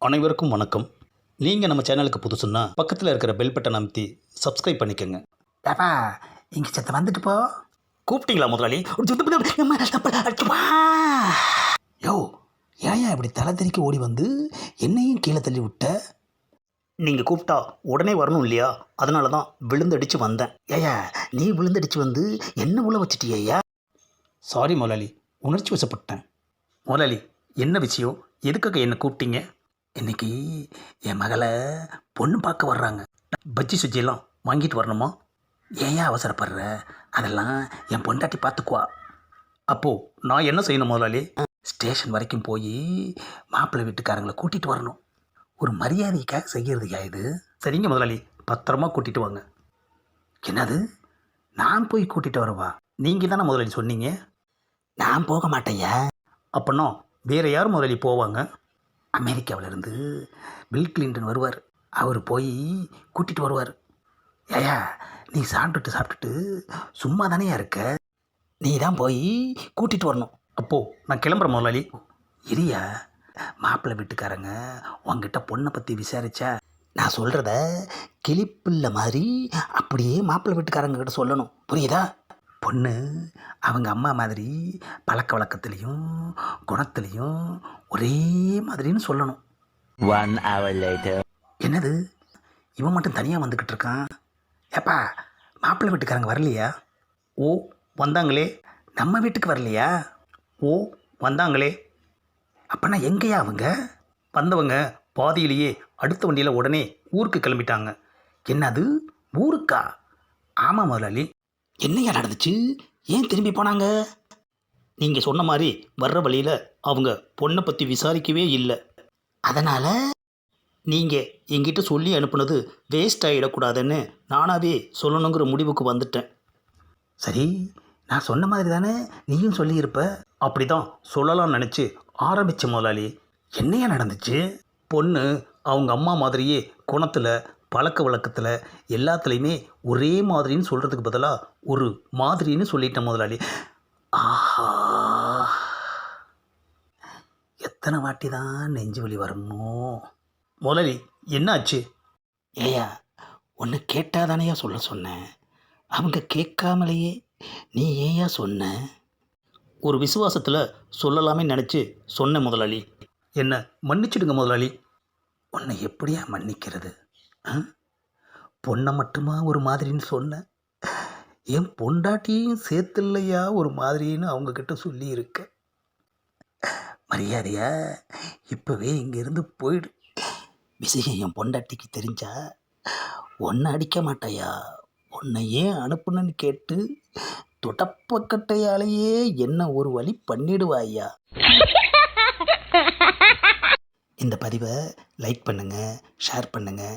அனைவருக்கும் வணக்கம். நீங்கள் நம்ம சேனலுக்கு புதுசுன்னா பக்கத்தில் இருக்கிற பெல் பட்டன் அமைத்தி சப்ஸ்கிரைப் பண்ணிக்கோங்க. ஏப்பா இங்கே செத்த வந்துட்டு போ. கூப்பிட்டீங்களா முதலாளி? யோ ஏன் இப்படி தலை தெறிக்க ஓடி வந்து என்னையும் கீழே தள்ளி விட்ட? நீங்கள் கூப்பிட்டா உடனே வரணும் இல்லையா? அதனால தான் விழுந்தடிச்சு வந்தேன். ஏயா நீ விழுந்தடிச்சு வந்து என்ன உள்ள வச்சிட்டியா சாரி முதலாளி உணர்ச்சி வசப்பட்டேன். முதலாளி என்ன விஷயம்? எதுக்காக என்னை கூப்பிட்டீங்க? இன்னைக்கு என் மகளை பொண்ணு பார்க்க வர்றாங்க. பஜ்ஜி சுஜியெல்லாம் வாங்கிட்டு வரணுமா? ஏன் அவசரப்படுற? அதெல்லாம் என் பொண்டாட்டி பார்த்துக்குவா. அப்போது நான் என்ன செய்யணும் முதலாளி? ஸ்டேஷன் வரைக்கும் போய் மாப்பிள்ளை வீட்டுக்காரங்களை கூட்டிகிட்டு வரணும். ஒரு மரியாதைக்காக செய்கிறதுக்கா இது? சரிங்க முதலாளி பத்திரமா கூட்டிகிட்டு வாங்க. என்னது? நான் போய் கூட்டிகிட்டு வரவா? நீங்கள் தானே முதலாளி சொன்னீங்க? நான் போக மாட்டேயா அப்படின்னா வேறு யார் முதலாளி போவாங்க? அமெரிக்காவிலேருந்து பில் கிளின்டன் வருவார். அவர் போய் கூட்டிகிட்டு வருவார். ஏயா நீ சாப்பிட்டுட்டு சாப்பிட்டுட்டு சும்மா தானேயா இருக்க? நீ தான் போய் கூட்டிகிட்டு வரணும். அப்போது நான் கிளம்புற முதலாளி. இரியா மாப்பிள்ளை வீட்டுக்காரங்க உங்ககிட்ட பொண்ணை பற்றி விசாரிச்சா நான் சொல்கிறத கிளிப்பில்ல மாதிரி அப்படியே மாப்பிள்ளை வீட்டுக்காரங்க கிட்ட சொல்லணும். புரியுதா? பொண்ணு அவங்க அம்மா மாதிரி பழக்க வழக்கத்துலேயும் குணத்துலேயும் ஒரே மாதிரின்னு சொல்லணும். One hour later. என்னது? இவன் மட்டும் தனியாக வந்துக்கிட்டு இருக்கான்? ஏப்பா மாப்பிள்ளை வீட்டுக்காரங்க வரலையா? ஓ வந்தாங்களே. நம்ம வீட்டுக்கு வரலையா? ஓ வந்தாங்களே. அப்போனா எங்கேயா அவங்க? வந்தவங்க பாதியிலேயே அடுத்த வண்டியில் உடனே ஊருக்கு கிளம்பிட்டாங்க. என்னது? ஊருக்கா? ஆமாம் முதலாளி. என்னையா நடந்துச்சு? ஏன் திரும்பி போனாங்க? நீங்கள் சொன்ன மாதிரி வர்ற வழியில் அவங்க பொண்ணை பற்றி விசாரிக்கவே இல்லை. அதனால் நீங்கள் என்கிட்ட சொல்லி அனுப்புனது வேஸ்ட் ஆகிடக்கூடாதுன்னு நானாகவே சொல்லணுங்கிற முடிவுக்கு வந்துட்டேன். சரி நான் சொன்ன மாதிரி தானே நீயும் சொல்லியிருப்ப? அப்படி தான் சொல்லலாம்னு நினச்சி ஆரம்பித்த முதலாளி. என்னையா நடந்துச்சு? பொண்ணு அவங்க அம்மா மாதிரியே குணத்தில் பழக்க வழக்கத்தில் எல்லாத்துலேயுமே ஒரே மாதிரின்னு சொல்கிறதுக்கு பதிலாக ஒரு மாதிரின்னு சொல்லிட்டேன் முதலாளி. ஆஹா. எத்தனை வாட்டி தான் நெஞ்சு வலி வருமோ முதலாளி என்னாச்சு? ஏயா ஒன்று கேட்டாதானையா சொல்ல சொன்னேன். அவங்க கேட்காமலேயே நீ ஏயா சொன்ன? ஒரு விசுவாசத்தில் சொல்லலாமே நினச்சி சொன்னேன் முதலாளி. என்ன மன்னிச்சிடுங்க முதலாளி. உன்னை எப்படியா மன்னிக்கிறது? பொண்ணை மட்டுமா ஒரு மாதிரின்னு சொன்ன என் பொண்டாட்டியும் சேர்த்துல்லையா ஒரு மாதிரின்னு அவங்கக்கிட்ட சொல்லியிருக்க. மரியாதையா இப்போவே இங்கேருந்து போயிடு. விஷயம் என் பொண்டாட்டிக்கு தெரிஞ்சா ஒன்றை அடிக்க மாட்டாயா? உன்னை ஏன் அனுப்புனன்னு கேட்டு தொடப்பக்கட்டையாலேயே என்ன ஒரு வழி பண்ணிடுவாயா? இந்த பதிவை லைக் பண்ணுங்கள் ஷேர் பண்ணுங்கள்